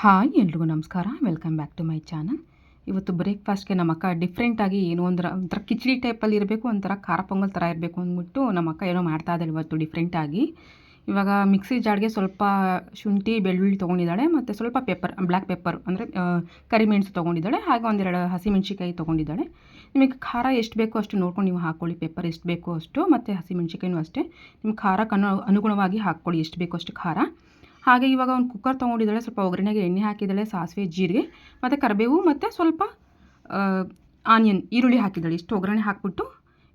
Hi, ಎಲ್ರಿಗೂ ನಮಸ್ಕಾರ. Welcome back to my channel ಇವತ್ತು ಬ್ರೇಕ್ಫಾಸ್ಟ್ಗೆ ನಮ್ಮ ಅಕ್ಕ ಡಿಫ್ರೆಂಟಾಗಿ ಏನೋ ಒಂಥರ ಒಂಥರ ಕಿಚಡಿ ಟೈಪಲ್ಲಿ ಇರಬೇಕು, ಒಂಥರ ಖಾರ ಪೊಂಗಲ್ ಥರ ಇರಬೇಕು ಅಂದ್ಬಿಟ್ಟು ನಮ್ಮ ಅಕ್ಕ ಏನೋ ಮಾಡ್ತಾ ಇದ್ದಾಳೆ ಇವತ್ತು ಡಿಫ್ರೆಂಟಾಗಿ ಇವಾಗ ಮಿಕ್ಸಿ ಜಾರ್ಗೆ ಸ್ವಲ್ಪ ಶುಂಠಿ, ಬೆಳ್ಳುಳ್ಳಿ ತೊಗೊಂಡಿದ್ದಾಳೆ, ಮತ್ತು ಸ್ವಲ್ಪ ಪೆಪ್ಪರ್ ಬ್ಲ್ಯಾಕ್ ಪೆಪ್ಪರ್ ಅಂದರೆ ಕರಿಮೆಣಸು ತೊಗೊಂಡಿದ್ದಾಳೆ, ಹಾಗೆ ಒಂದೆರಡು ಹಸಿಮೆಣ್ಸಿಕಾಯಿ ತೊಗೊಂಡಿದ್ದಾಳೆ. ನಿಮಗೆ ಖಾರ ಎಷ್ಟು ಬೇಕೋ ಅಷ್ಟು ನೋಡ್ಕೊಂಡು ನೀವು ಹಾಕ್ಕೊಳ್ಳಿ ಪೆಪ್ಪರ್ ಎಷ್ಟು ಬೇಕೋ ಅಷ್ಟು, ಮತ್ತು ಹಸಿಮೆಣ್ಸಿಕಾಯಿನೂ ಅಷ್ಟೇ. ನಿಮ್ಮ ಖಾರಕ್ಕೆ ಅನು, ಅನುಗುಣವಾಗಿ ಹಾಕ್ಕೊಳ್ಳಿ, ಎಷ್ಟು ಬೇಕೋ ಅಷ್ಟು ಖಾರ. ಹಾಗೆ ಇವಾಗ ಒಂದು ಕುಕ್ಕರ್ ತೊಗೊಂಡಿದ್ದಾಳೆ, ಸ್ವಲ್ಪ ಒಗ್ಗರಣೆಗೆ ಎಣ್ಣೆ ಹಾಕಿದ್ದಾಳೆ, ಸಾಸಿವೆ, ಜೀರಿಗೆ, ಮತ್ತು ಕರಿಬೇವು, ಮತ್ತು ಸ್ವಲ್ಪ ಆನಿಯನ್ ಈರುಳ್ಳಿ ಹಾಕಿದ್ದಾಳೆ. ಇಷ್ಟು ಒಗ್ಗರಣೆ ಹಾಕಿಬಿಟ್ಟು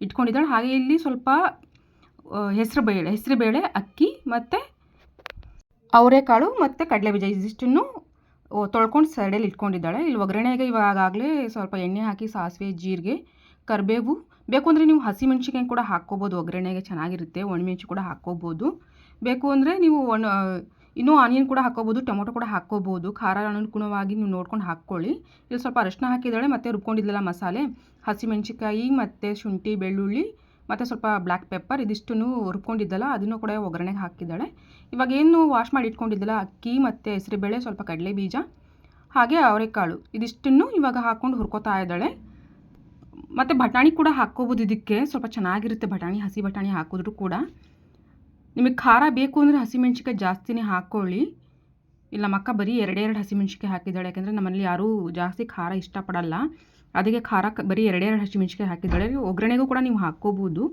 ಇಟ್ಕೊಂಡಿದ್ದಾಳೆ. ಹಾಗೆ ಇಲ್ಲಿ ಸ್ವಲ್ಪ ಹೆಸರು ಬೇಳೆ ಹೆಸರು ಬೇಳೆ, ಅಕ್ಕಿ, ಮತ್ತು ಅವರೆಕಾಳು, ಮತ್ತು ಕಡಲೆಬೀಜ ಇದಿಷ್ಟನ್ನು ತೊಳ್ಕೊಂಡು ಸೈಡಲ್ಲಿ ಇಟ್ಕೊಂಡಿದ್ದಾಳೆ. ಇಲ್ಲಿ ಒಗ್ಗರಣೆಗೆ ಇವಾಗಾಗಲೇ ಸ್ವಲ್ಪ ಎಣ್ಣೆ ಹಾಕಿ, ಸಾಸಿವೆ, ಜೀರಿಗೆ, ಕರಿಬೇವು. ಬೇಕು ಅಂದರೆ ನೀವು ಹಸಿಮೆಣ್ಸಿಕಾಯಿ ಕೂಡ ಹಾಕ್ಕೋಬೋದು. ಒಗ್ಗರಣೆಗೆ ಚೆನ್ನಾಗಿರುತ್ತೆ. ಒಣಮೆಣಸು ಕೂಡ ಹಾಕ್ಕೋಬೋದು. ಬೇಕು ಅಂದರೆ ನೀವು ಒಣ ಇನ್ನೂ ಆನಿಯನ್ ಕೂಡ ಹಾಕೋಬೋದು, ಟೊಮೊಟೊ ಕೂಡ ಹಾಕ್ಕೋಬೋದು ಖಾರ ಅನುಗುಣವಾಗಿ ನೀವು ನೋಡ್ಕೊಂಡು ಹಾಕ್ಕೊಳ್ಳಿ. ಇಲ್ಲಿ ಸ್ವಲ್ಪ ಅರಶಿನ ಹಾಕಿದ್ದಾಳೆ, ಮತ್ತು ರುಬ್ಕೊಂಡಿದ್ದಲ್ಲ ಮಸಾಲೆ ಹಸಿಮೆಣ್ಸಿಕಾಯಿ ಮತ್ತು ಶುಂಠಿ, ಬೆಳ್ಳುಳ್ಳಿ, ಮತ್ತು ಸ್ವಲ್ಪ ಬ್ಲ್ಯಾಕ್ ಪೆಪ್ಪರ್, ಇದಿಷ್ಟನ್ನು ರುಬ್ಕೊಂಡಿದ್ದಲ್ಲ, ಅದನ್ನು ಕೂಡ ಒಗ್ಗರಣೆಗೆ ಹಾಕಿದ್ದಾಳೆ. ಇವಾಗ ಏನು ವಾಶ್ ಮಾಡಿ ಇಟ್ಕೊಂಡಿದ್ದಲ್ಲ, ಅಕ್ಕಿ ಮತ್ತು ಹೆಸರುಬೇಳೆ, ಸ್ವಲ್ಪ ಕಡಲೆ ಬೀಜ ಹಾಗೆ ಅವರೆಕಾಳು. ಇದಿಷ್ಟನ್ನು ಇವಾಗ ಹಾಕ್ಕೊಂಡು ಹುರ್ಕೋತಾ ಇದ್ದಾಳೆ. ಮತ್ತು ಬಟಾಣಿ ಕೂಡ ಹಾಕ್ಕೋಬೋದು ಇದಕ್ಕೆ. ಸ್ವಲ್ಪ ಚೆನ್ನಾಗಿರುತ್ತೆ ಬಟಾಣಿ, ಹಸಿ ಬಟಾಣಿ ಹಾಕಿದ್ರು ಕೂಡ. ನಿಮಗೆ ಖಾರ ಬೇಕು ಅಂದರೆ ಹಸಿಮೆಣ್ಸಿಕಾಯಿ ಜಾಸ್ತಿನೇ ಹಾಕ್ಕೊಳ್ಳಿ ಇಲ್ಲ ನಮ್ಮ ಅಕ್ಕ ಬರೀ ಎರಡೆರಡು ಹಸಿಮೆಣ್ಸಿಕಾಯಿ ಹಾಕಿದ್ದಾಳೆ, ಯಾಕೆಂದರೆ ನಮ್ಮಲ್ಲಿ ಯಾರೂ ಜಾಸ್ತಿ ಖಾರ ಇಷ್ಟಪಡಲ್ಲ. ಅದಕ್ಕೆ ಖಾರ ಬರೀ ಎರಡೆರಡು ಹಸಿಮೆಣ್ಸಿಕಾಯಿ ಹಾಕಿದ್ದಾಳೆ. ಒಗ್ಗರಣೆಗೂ ಕೂಡ ನೀವು ಹಾಕ್ಕೋಬೋದು.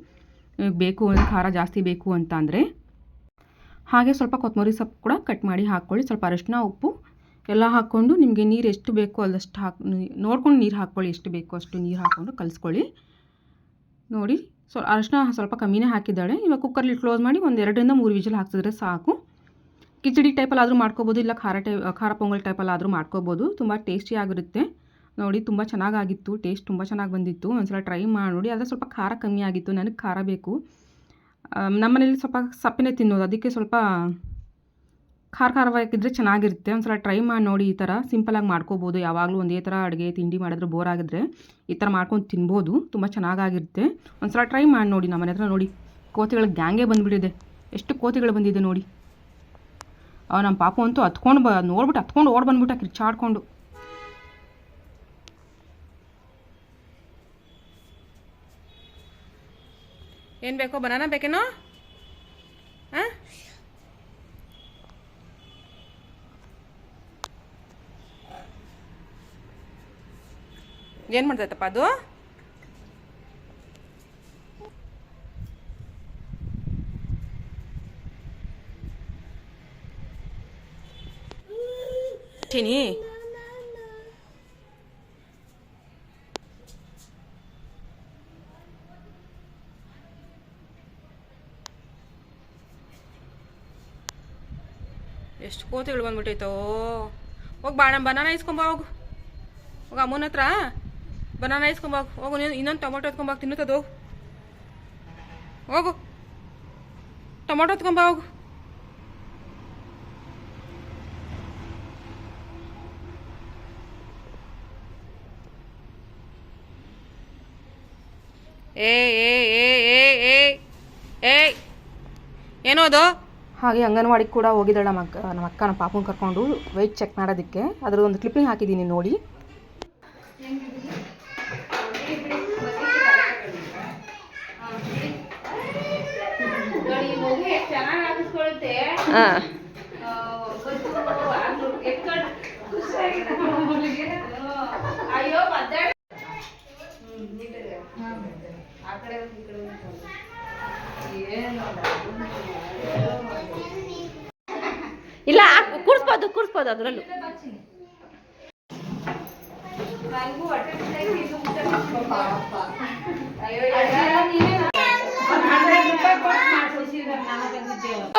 ಬೇಕು ಅಂದರೆ ಖಾರ ಜಾಸ್ತಿ ಬೇಕು ಅಂತ ಅಂದರೆ. ಹಾಗೆ ಸ್ವಲ್ಪ ಕೊತ್ತಂಬರಿ ಸೊಪ್ಪು ಕೂಡ ಕಟ್ ಮಾಡಿ ಹಾಕ್ಕೊಳ್ಳಿ ಸ್ವಲ್ಪ ಅರಶಿನ, ಉಪ್ಪು ಎಲ್ಲ ಹಾಕ್ಕೊಂಡು ನಿಮಗೆ ನೀರು ಎಷ್ಟು ಬೇಕೋ ಅಲ್ಲಷ್ಟು ಹಾಕಿ ನೋಡ್ಕೊಂಡು ನೀರು ಹಾಕ್ಕೊಳ್ಳಿ. ಎಷ್ಟು ಬೇಕೋ ಅಷ್ಟು ನೀರು ಹಾಕ್ಕೊಂಡು ಕಲಿಸ್ಕೊಳ್ಳಿ. ನೋಡಿ ಸೊ ಅರಶಿನ ಸ್ವಲ್ಪ ಕಮ್ಮಿನೇ ಹಾಕಿದ್ದಾಳೆ. ಇವಾಗ ಕುಕ್ಕರ್ಲಿ ಕ್ಲೋಸ್ ಮಾಡಿ ಒಂದು ಎರಡರಿಂದ ಮೂರು ವಿಜಿಲ್ ಹಾಕ್ಸಿದ್ರೆ ಸಾಕು. ಕಿಚಡಿ ಟೈಪಲ್ಲಾದರೂ ಮಾಡ್ಕೋಬೋದು, ಇಲ್ಲ ಖಾರ ಟೈ ಖಾರ ಪೊಂಗಲ್ ಟೈಪಲ್ಲಾದರೂ ಮಾಡ್ಕೋಬೋದು. ತುಂಬ ಟೇಸ್ಟಿಯಾಗಿರುತ್ತೆ ನೋಡಿ, ತುಂಬ ಚೆನ್ನಾಗಾಗಿತ್ತು. ಟೇಸ್ಟ್ ತುಂಬ ಚೆನ್ನಾಗಿ ಬಂದಿತ್ತು. ಒಂದ್ಸಲ ಟ್ರೈ ಮಾಡಿ ನೋಡಿ. ಆದರೆ ಸ್ವಲ್ಪ ಖಾರ ಕಮ್ಮಿ ಆಗಿತ್ತು. ನನಗೆ ಖಾರ ಬೇಕು. ನಮ್ಮನೇಲಿ ಸ್ವಲ್ಪ ಸಪ್ಪೆನೇ ತಿನ್ನೋದು. ಅದಕ್ಕೆ ಸ್ವಲ್ಪ ಖಾರ ಖಾರವಾಗಿದ್ದರೆ ಚೆನ್ನಾಗಿರುತ್ತೆ. ಒಂದು ಸಲ ಟ್ರೈ ಮಾಡಿ ನೋಡಿ ಈ ಥರ ಸಿಂಪಲಾಗಿ ಮಾಡ್ಕೋಬೋದು. ಯಾವಾಗಲೂ ಒಂದೇ ಥರ ಅಡುಗೆ, ತಿಂಡಿ ಮಾಡಿದ್ರೆ ಬೋರ್ ಆಗಿದ್ರೆ ಈ ಥರ ಮಾಡ್ಕೊಂಡು ತಿನ್ಬೋದು. ತುಂಬ ಚೆನ್ನಾಗಾಗಿರುತ್ತೆ. ಒಂದ್ಸಲ ಟ್ರೈ ಮಾಡಿ ನೋಡಿ ನಮ್ಮ ಮನೆ ಹತ್ರ ನೋಡಿ. ಕೋತಿಗಳ ಗ್ಯಾಂಗೇ ಬಂದುಬಿಟ್ಟಿದೆ. ಎಷ್ಟು ಕೋತಿಗಳು ಬಂದಿದೆ ನೋಡಿ. ಅವ ನಮ್ಮ ಪಾಪು ಅಂತೂ ಹತ್ಕೊಂಡು ಬ ನೋಡ್ಬಿಟ್ಟು ಹತ್ಕೊಂಡು ಓಡ್ ಬಂದ್ಬಿಟ್ಟ ಕಿರ್ಚಾಡ್ಕೊಂಡು. ಏನು ಬೇಕೋ? ಬನಾನ ಬೇಕೇನೋ? ಹಾಂ ಏನು ಮಾಡ್ತೈತಪ್ಪ ಅದು? ಚೀನಿ ಎಷ್ಟು ಕೋತಿಗಳು ಬಂದ್ಬಿಟ್ಟೈತೋ ಹೋಗಿ ಬಾಣ ಬನಾನ ಇಸ್ಕೊಂಬ ಹೋಗು. ಹೋಗ ಅಮ್ಮನ ಹತ್ರ. ಬನಾನ ಇಸ್ಕೊಂಬಾಗ ಹೋಗು, ನೀನು ಇನ್ನೊಂದು ಟೊಮೊಟೊ ಎತ್ಕೊಂಬಾಗ ತಿನ್ನುತ್ತದು. ಹೋಗು. ಟೊಮೊಟೊ ಎತ್ಕೊಂಬ ಹೋಗು. ಏ ಏ ಏ ಏ ಏ ಏ. ಏನೋ ಅದು? ಹಾಗೆ ಅಂಗನವಾಡಿ ಕೂಡ ಹೋಗಿದ್ದಾಳೆ ನಮ್ಮ ಅಕ್ಕ ನಮ್ಮ ಅಕ್ಕನ ಪಾಪನ ಕರ್ಕೊಂಡು. ವೆಯ್ಟ್ ಚೆಕ್ ಮಾಡೋದಕ್ಕೆ. ಅದ್ರ ಒಂದು ಕ್ಲಿಪ್ಪಿಂಗ್ ಹಾಕಿದ್ದೀನಿ ನೋಡಿ. ಇಲ್ಲ ಕೂರಿಸ್ಬೋದು ಕೂರಿಸ್ಬೋದು ಅದರಲ್ಲೂ. ಕುತ್ಕ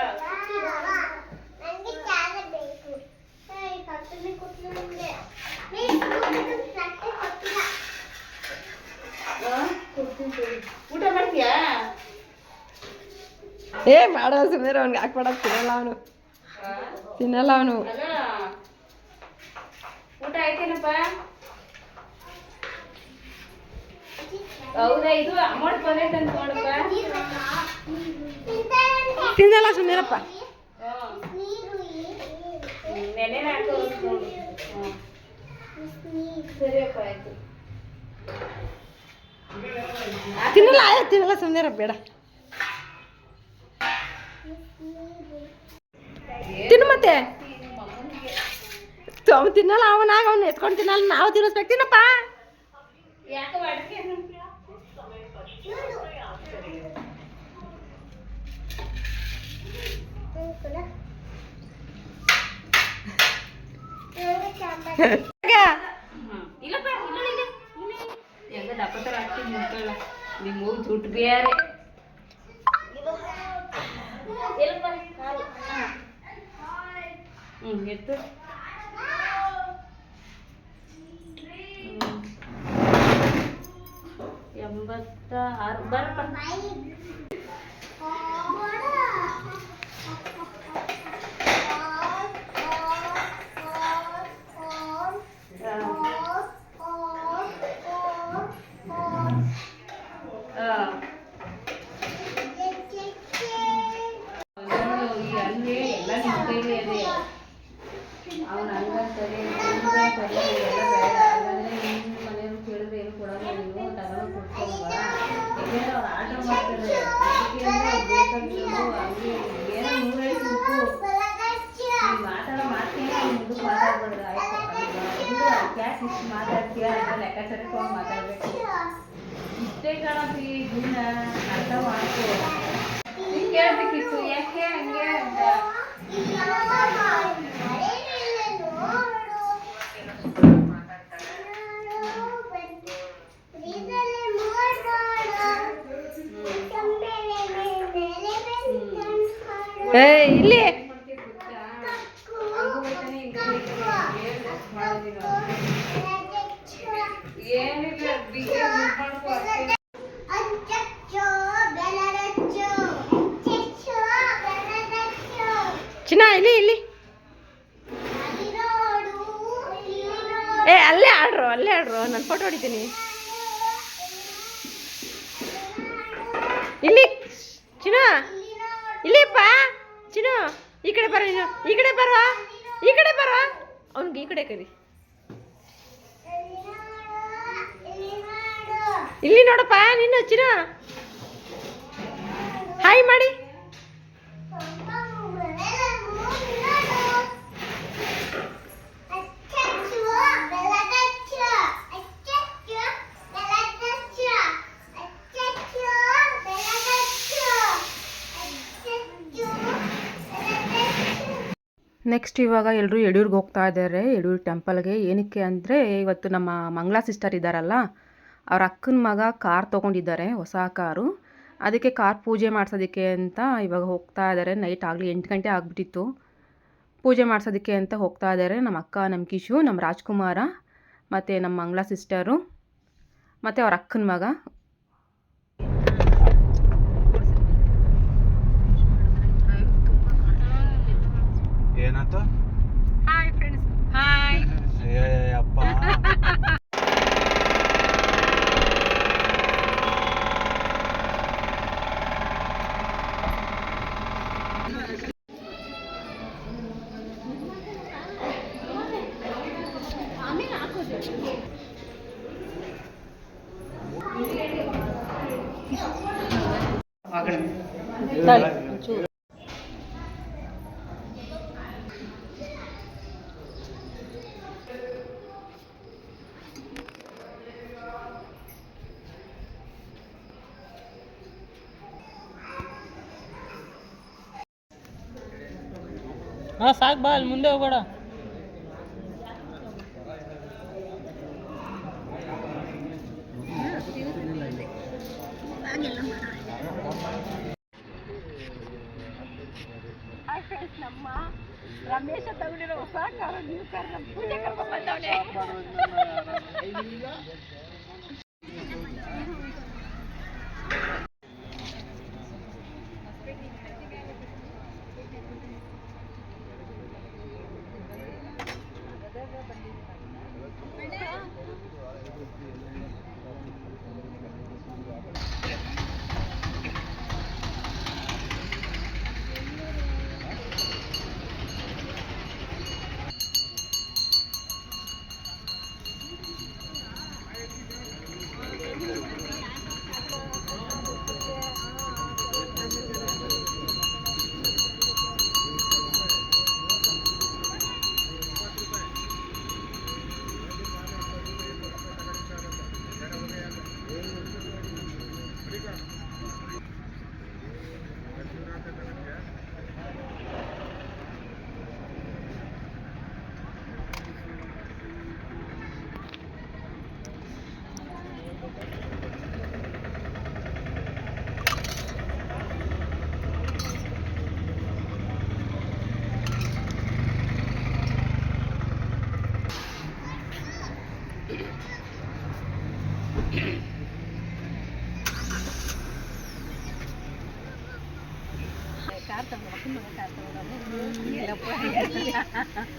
ಏ ಮಾಡ ಸುಮ್ಮನೆ ಅವ್ನಿಗೆ ಹಾಕ್ಬೇಡ ತಿನ್ನಲ್ಲ ಅವನು. ತಿನ್ನಲ್ಲ ಅವನು. ಅಲ್ಲ ಊಟ ಆಯ್ತೇನಪ್ಪ? ಹೌದಾ ಇದು ಅಮೌಂಟ್ ಬಂದೈತೆ ಅಂತ ನೋಡಪ್ಪ ತಿನ್ನಲ್ಲ ಸುಮ್ಮನೆರಪ್ಪ ನೆನೆ ಹಾಕೋ ನೋಡು ಹ್ಮ್. ಸರಿಯಪ್ಪ ಆಯ್ತು. ತಿನ್ನಲ್ಲ ಆಯ್ತು ತಿನ್ನಲ್ಲ ಸುಮ್ಮನೆರಪ್ಪ ಬೇಡ. ತಿನ್ನು ಮತ್ತೆ. ಅವ್ನು ತಿನ್ನಲ್ಲ ಅವನಾಗ ಅವ್ನು ಎತ್ಕೊಂಡು ತಿನ್ನಲ್ಲ ನಾವು ತಿನ್ನಿಸ್ಬೇಕು. ತಿನ್ನಪ್ಪ. ಇಲ್ಲಪ್ಪ ಇಲ್ಲ ಇಲ್ಲ ಹೆಂಗ ದಪ್ಪ ಥರ ಆಗ್ತೀನಿ ನಿಮ್ಮ ಜುಟ್ಟು ಬೇರೆ. ಹ್ಞೂ ಎತ್ತು. ಎಂಬತ್ತ ಆರು ಬರಪ್ಪ ಹಾಂ ನೋಡು, ಈ ಹಂಗೆ ಎಲ್ಲ ನಿಮ್ ಕೈಲಿ ಇದೆ ಅವ್ನ ಹಂಗಂತಾರೆ ಹಿಂಗಂತಾರೆ ಎಲ್ಲ ಬೇಡ ಹಾಗಾದ್ರೆ ನಿಮ್ಮ ಮನೆಯವ್ರು ಕೇಳಿದ್ರೆ ಏನು ಕೊಡಲ್ಲ ನೀವು ತಗೊಂಡು ಕೊಡ್ಕೊಂಬ ಯಾಕೆಂದ್ರೆ ಅವ್ರು ಆರ್ಡರ್ ಮಾಡ್ತಾರೆ ಅದಕ್ಕೆ ಅಂದ್ರೆ ಅವ್ರು ಬೇಕಾಗಿರೋದು ಹಂಗೆ ಏನೋ ನೂರೈದು ಉಪ್ಪು ನೀವು ಮಾತಾಡೋ ಮಾತೇನೆ ಮುಂದಕ್ಕೆ ಮಾತಾಡ್ಬಾರ್ದು ಆಯ್ತು ಅಲ್ವಾ ಇದು ಯಾಕೆ ಇಷ್ಟು ಮಾತಾಡ್ತೀಯ ಅಂತ ಲೆಕ್ಕಾಚಾರ ಇಟ್ಕೊಂಡು ಮಾತಾಡ್ಬೇಕು ಇಷ್ಟೇ ಕಣಪ್ಪಿ ಜೀವನ ಅರ್ಥ ಮಾಡ್ಕೋ. ಕೇಳ್ಬೇಕಿತ್ತು, ಯಾಕೆ ಹಂಗೆ ಅಂತ. ಏ ಇಲ್ಲಿ. ಚಿನ್ನ, ಇಲ್ಲಿ ಇಲ್ಲಿ. ಏ, ಅಲ್ಲೇ ಆಡ್ರು ಅಲ್ಲೇ ಆಡ್ರು. ನಾನು ಫೋಟೋ ಹೊಡಿತೀನಿ. ಇಲ್ಲಿ. ಚಿನ್ನ. ಇಲ್ಲಿಪ್ಪ. ಚಿನ್ನು, ಈ ಕಡೆ ಬರ ನೀನು ಈ ಕಡೆ ಬರ, ಈ ಕಡೆ ಬರ. ಅವ್ನಿಗೆ ಈ ಕಡೆ ಕರಿ. ಇಲ್ಲಿ ನೋಡಪ್ಪ ನೀನು ಚಿನ್ನ. ಹಾಯ್ ಮಾಡಿ. ನೆಕ್ಸ್ಟ್ ಇವಾಗ ಎಲ್ಲರೂ ಯಡಿಯೂರಿಗೆ ಹೋಗ್ತಾ ಇದ್ದಾರೆ ಯಡಿಯೂರು ಟೆಂಪಲ್ಗೆ. ಏನಕ್ಕೆ ಅಂದರೆ ಇವತ್ತು ನಮ್ಮ ಮಂಗಳ ಸಿಸ್ಟರ್ ಇದ್ದಾರಲ್ಲ, ಅವ್ರ ಅಕ್ಕನ ಮಗ ಕಾರ್ ತೊಗೊಂಡಿದ್ದಾರೆ, ಹೊಸ ಕಾರು. ಅದಕ್ಕೆ ಕಾರ್ ಪೂಜೆ ಮಾಡ್ಸೋದಕ್ಕೆ ಅಂತ ಇವಾಗ ಹೋಗ್ತಾ ಇದ್ದಾರೆ ನೈಟ್ ಆಗಲಿ ಎಂಟು ಗಂಟೆ ಆಗಿಬಿಟ್ಟಿತ್ತು. ಪೂಜೆ ಮಾಡ್ಸೋದಕ್ಕೆ ಅಂತ ಹೋಗ್ತಾ ಇದ್ದಾರೆ ನಮ್ಮ ಅಕ್ಕ, ನಮ್ಮ ಕಿಶು, ನಮ್ಮ ರಾಜ್ಕುಮಾರ, ಮತ್ತು ನಮ್ಮ ಮಂಗಳ ಸಿಸ್ಟರು, ಮತ್ತು ಅವ್ರ ಅಕ್ಕನ ಮಗ. ಏನಾಯ್ತು ಹಾಯ್ ಫ್ರೆಂಡ್ಸ್ ಹಾಯ್ ಏ ಅಪ್ಪ. ಹಾಂ ಸಾಕು ಬಾ ಅಲ್ಲಿ ಮುಂದೆ ಹೋಗೋಣ ರಮೇಶ ತಗೊಂಡಿರೋ ಹೊಸ ಕಾರು ನೀವು ಕಾರ್ ಪೂಜೆ ಕರ್ಕೊಂಡ್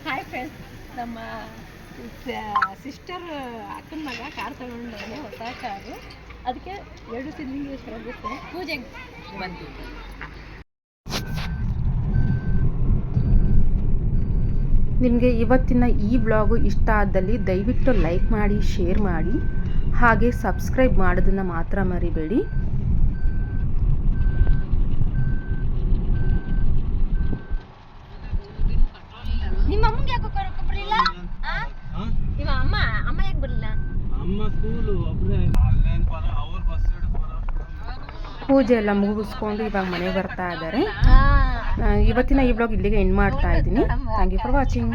ಹಾಯ್ ಫ್ರೆಂಡ್ಸ್ ನಮ್ಮ ಸಿಸ್ಟರ್ ಅಕ್ಕನ ಮಗ ಕಾರ್ ತಗೊಂಡವನೆ ಹೊಸ ಕಾರು. ಅದಕ್ಕೆ ಎರಡು ಸಿದ್ಲಿಂಗೇಶ್ವರ ಬಿಟ್ಟು ಪೂಜೆಗೆ ಬಂತು. ನಿಮಗೆ ಇವತ್ತಿನ ಈ ವ್ಲಾಗು ಇಷ್ಟ ಆದಲ್ಲಿ ದಯವಿಟ್ಟು ಲೈಕ್ ಮಾಡಿ ಶೇರ್ ಮಾಡಿ ಹಾಗೆ ಸಬ್ಸ್ಕ್ರೈಬ್ ಮಾಡೋದನ್ನು ಮಾತ್ರ ಮರಿಬೇಡಿ. ಪೂಜೆ ಎಲ್ಲ ಮುಗಿಸ್ಕೊಂಡು ಇವಾಗ ಮನೆಗೆ ಬರ್ತಾ ಇದ್ದಾರೆ. ಇವತ್ತಿನ ಈ ಬ್ಲಾಗ್ ಇಲ್ಲಿಗೆ ಎಂಡ್ ಮಾಡ್ತಾ ಇದ್ದೀನಿ. Thank you for watching